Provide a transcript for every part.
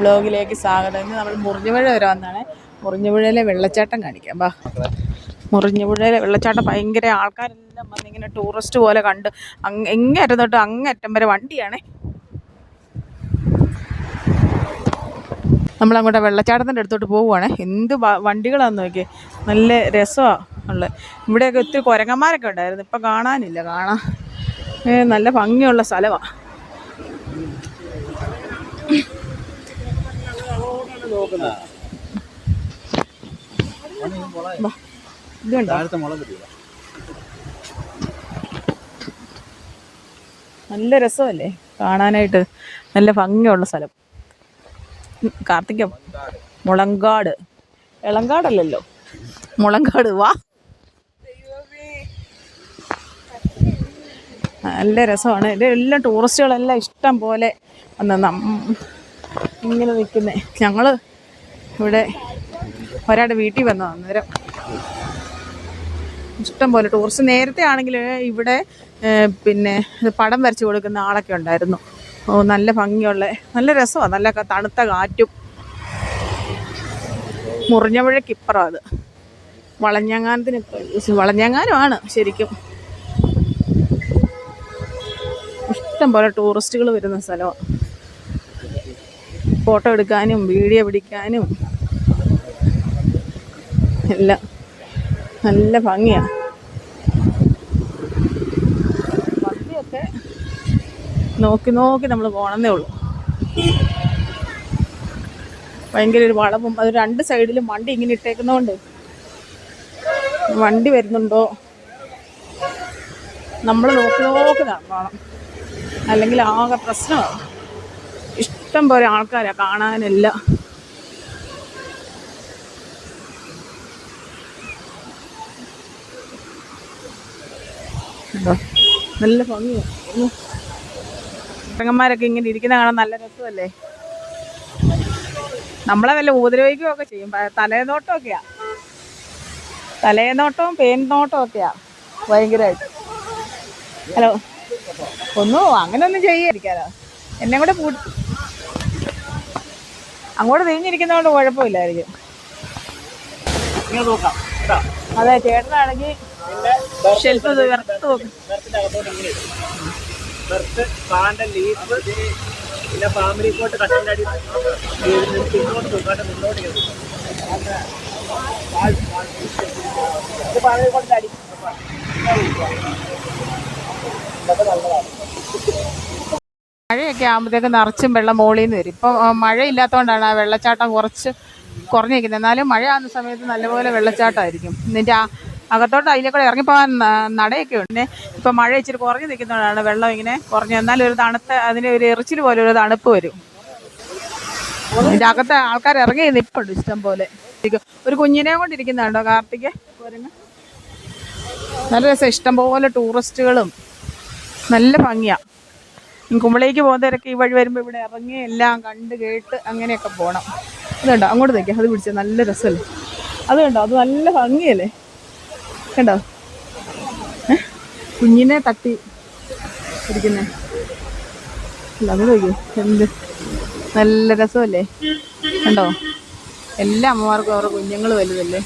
വ്ളോഗിലേക്ക് സ്വാഗതം. ഇന്ന് നമ്മൾ മുറിഞ്ഞുപുഴ വരെ വന്നാണ്. മുറിഞ്ഞുപുഴയിലെ വെള്ളച്ചാട്ടം കാണിക്കാം. ബാ മുറിഞ്ഞുപുഴയിലെ വെള്ളച്ചാട്ടം ഭയങ്കര ആൾക്കാരെല്ലാം വന്നിങ്ങനെ ടൂറിസ്റ്റ് പോലെ കണ്ട് അങ്ങ് എങ്ങേറ്റം തൊട്ട് അങ്ങേറ്റം വരെ വണ്ടിയാണേ. നമ്മളങ്ങോട്ട് വെള്ളച്ചാട്ടത്തിന്റെ അടുത്തോട്ട് പോവുകയാണ് എന്ത് വ- വണ്ടികളാന്ന് നോക്കിയേ. നല്ല രസമാണ് ഉള്ളത് ഇവിടെയൊക്കെ ഒത്തിരി കുരങ്ങന്മാരൊക്കെ ഉണ്ടായിരുന്നു. ഇപ്പം കാണാനില്ല. കാണാൻ നല്ല ഭംഗിയുള്ള സ്ഥലമാണ് നല്ല രസമല്ലേ? കാണാനായിട്ട് നല്ല ഭംഗിയുള്ള സ്ഥലം. കാർത്തിക്ക കാർത്തിക മുളങ്കാട്. ഇളങ്കാടല്ലല്ലോ? മുളങ്കാട് വാ. നല്ല രസമാണ്. ഇത് എല്ലാം ടൂറിസ്റ്റുകളെല്ലാം ഇഷ്ടം പോലെ വന്ന് ഇങ്ങനെ നിൽക്കുന്നത് ഞങ്ങൾ ഇവിടെ ഒരാളുടെ വീട്ടിൽ വന്നു അന്നേരം. ഇഷ്ടം പോലെ ടൂറിസ്റ്റ് നേരത്തെ ആണെങ്കിൽ ഇവിടെ പിന്നെ പടം വരച്ച് കൊടുക്കുന്ന ആളൊക്കെ ഉണ്ടായിരുന്നു. ഓ നല്ല ഭംഗിയുള്ള നല്ല രസമാണ് നല്ല തണുത്ത കാറ്റും. മുറിഞ്ഞപുഴയ്ക്കിപ്പുറം അത്. വളഞ്ഞങ്ങാനത്തിന് വളഞ്ഞങ്ങാനുമാണ് ശരിക്കും. ഇഷ്ടം പോലെ ടൂറിസ്റ്റുകൾ വരുന്ന സ്ഥലമാണ് ഫോട്ടോ എടുക്കാനും വീഡിയോ പിടിക്കാനും. എല്ലാം നല്ല ഭംഗിയാണ് വണ്ടിയൊക്കെ നോക്കി നോക്കി നമ്മൾ പോകണമെന്നേ ഉള്ളൂ. ഭയങ്കര ഒരു വളവും അത് രണ്ട് സൈഡിലും വണ്ടി ഇങ്ങനെ ഇട്ടേക്കുന്നതുകൊണ്ട് വണ്ടി വരുന്നുണ്ടോ? നമ്മൾ നോക്കി നോക്കി നടക്കണം. അല്ലെങ്കിൽ ആകെ പ്രശ്നമാണ് ഇഷ്ടം പോലെ ആൾക്കാരാണ് കാണാനല്ല. നല്ല ഭംഗിയാണ് പെങ്ങന്മാരൊക്കെ ഇങ്ങനെ ഇരിക്കുന്ന കാണാൻ നല്ല രസമല്ലേ? നമ്മളെ വല്ല ഉപദ്രവിക്കുകയൊക്കെ ചെയ്യും. തലേനോട്ടമൊക്കെയാ തലേനോട്ടവും പേൻനോട്ടവും ഒക്കെയാ ഭയങ്കരമായിട്ട് ഹലോ? ഒന്നും അങ്ങനെയൊന്നും എന്നെ കൂടെ കൂട്ടി അങ്ങോട്ട് തിരിഞ്ഞിരിക്കുന്നതുകൊണ്ട് കുഴപ്പമില്ലായിരിക്കും. അതെ ചേട്ടനാണെങ്കിൽ ഷെൽഫ് പിന്നെ ഫാമിലി കോട്ട് കട്ടിന്റെ അടി. പിന്നോട്ട് നോക്കാട്ടെ മുന്നോട്ട് ഫാമിലി കോട്ടിന്റെ അടി. നല്ലതാണ്. മഴയൊക്കെ ആകുമ്പോഴത്തേക്ക് നിറച്ചും വെള്ളം മുകളിൽ നിന്ന് വരും. ഇപ്പം മഴയില്ലാത്തതുകൊണ്ടാണ് ആ വെള്ളച്ചാട്ടം കുറച്ച് കുറഞ്ഞിരിക്കുന്നത്. എന്നാലും മഴ ആകുന്ന സമയത്ത് നല്ലപോലെ വെള്ളച്ചാട്ടമായിരിക്കും. എന്നിട്ട് ആ അകത്തോട്ട് അതിലെ കൂടെ ഇറങ്ങിപ്പോകാൻ നടയൊക്കെ ഉണ്ട്. ഇപ്പം മഴ ഇച്ചിരി കുറഞ്ഞ് നിൽക്കുന്നതുകൊണ്ടാണ് വെള്ളം ഇങ്ങനെ കുറഞ്ഞു എന്നാലും ഒരു തണുത്ത അതിന് ഒരു എറിച്ചിൽ പോലെ ഒരു തണുപ്പ് വരും. ഇതിന്റെ അകത്ത് ആൾക്കാർ ഇറങ്ങി നിൽപ്പുണ്ട് ഇഷ്ടം പോലെ. ഒരു കുഞ്ഞിനെ കൊണ്ടിരിക്കുന്നുണ്ടോ കാർത്തിക്? നല്ല രസം. ഇഷ്ടം പോലെ ടൂറിസ്റ്റുകളും. നല്ല ഭംഗിയാണ് കുമ്പളേക്ക് പോകുന്നവരൊക്കെ ഈ വഴി വരുമ്പോൾ ഇവിടെ ഇറങ്ങി എല്ലാം കണ്ട് കേട്ട് അങ്ങനെയൊക്കെ പോകണം അതുണ്ടോ അങ്ങോട്ട് നിൽക്കാം അത് പിടിച്ചത് നല്ല രസമല്ലേ? അത് കണ്ടോ? അത് നല്ല ഭംഗിയല്ലേ? കണ്ടോ? കുഞ്ഞിനെ തട്ടി ഇരിക്കുന്നേ. അല്ല അത് നോക്കി എന്ത്? നല്ല രസമല്ലേ? കണ്ടോ? എല്ലാ അമ്മമാർക്കും അവരുടെ കുഞ്ഞുങ്ങൾ വലുതല്ലേ?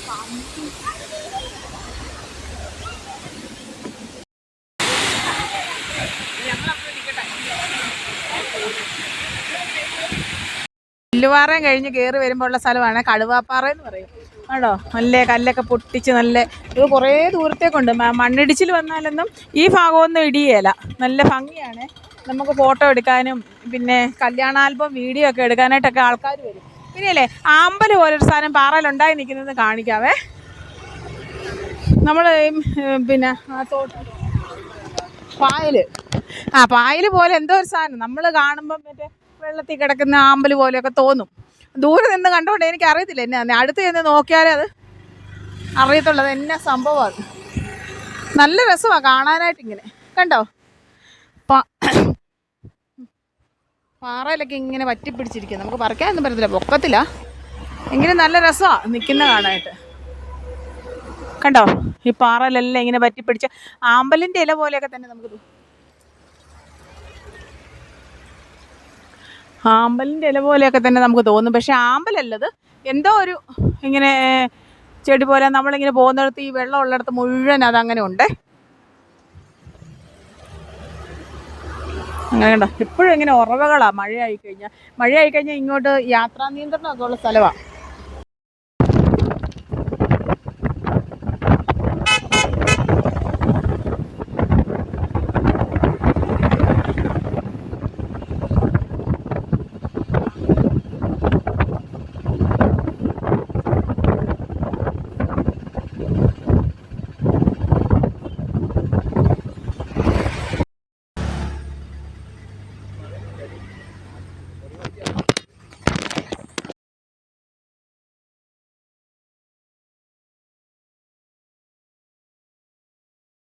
പുല്ലുപാറയും കഴിഞ്ഞ് കയറി വരുമ്പോൾ ഉള്ള സ്ഥലമാണ് കടുവാപ്പാറ എന്ന് പറയും. ആണോ? നല്ല കല്ലൊക്കെ പൊട്ടിച്ച് നല്ല ഇത് കുറേ ദൂരത്തേക്കുണ്ട്. മണ്ണിടിച്ചിൽ വന്നാലൊന്നും ഈ ഭാഗമൊന്നും ഇടിയേല. നല്ല ഭംഗിയാണ്. നമുക്ക് ഫോട്ടോ എടുക്കാനും പിന്നെ കല്യാണ ആൽബം വീഡിയോ ഒക്കെ എടുക്കാനായിട്ടൊക്കെ ആൾക്കാർ വരും. പിന്നെയല്ലേ ആമ്പൽ പോലൊരു സാധനം പാറയിലുണ്ടായി നിൽക്കുന്നത് കാണിക്കാവേ. നമ്മൾ പിന്നെ ആ തോട്ട്. പായൽ ആ പായൽ പോലെ എന്തോ ഒരു സാധനം. നമ്മൾ കാണുമ്പം മറ്റേ വെള്ളത്തിൽ കിടക്കുന്ന ആമ്പൽ പോലെയൊക്കെ തോന്നും. ദൂരെ നിന്ന് കണ്ടോണ്ട് എനിക്ക് അറിയത്തില്ല എന്നാ അടുത്ത് ചെന്ന് നോക്കിയാലേ അത് അറിയത്തുള്ളത് എന്നാ സംഭവമാണ് നല്ല രസമാണ് കാണാനായിട്ട് ഇങ്ങനെ. കണ്ടോ? പാറയിലൊക്കെ ഇങ്ങനെ വറ്റിപ്പിടിച്ചിരിക്കുക നമുക്ക് പറിക്കാനൊന്നും പറ്റത്തില്ല. പൊക്കത്തില്ല. എങ്കിലും നല്ല രസമാണ് നിൽക്കുന്ന കാണാനായിട്ട്. കണ്ടോ? ഈ പാറയിലെല്ലാം ഇങ്ങനെ പറ്റിപ്പിടിച്ച ആമ്പലിന്റെ ഇല പോലെയൊക്കെ തന്നെ നമുക്ക് ആമ്പലിന്റെ ഇല പോലെയൊക്കെ തന്നെ നമുക്ക് തോന്നും. പക്ഷെ ആമ്പലല്ലത്. എന്തോ ഒരു ഇങ്ങനെ ചെടി പോലെ നമ്മളിങ്ങനെ പോകുന്നിടത്ത് ഈ വെള്ളം ഉള്ളിടത്ത് മുഴുവൻ അതങ്ങനെ ഉണ്ട്. അങ്ങനെ കണ്ടോ? ഇപ്പോഴും ഇങ്ങനെ ഉറവകളാണ് മഴയായി കഴിഞ്ഞാൽ മഴയായി കഴിഞ്ഞാൽ ഇങ്ങോട്ട് യാത്രാ നിയന്ത്രണമൊക്കെ ഉള്ള സ്ഥലമാണ്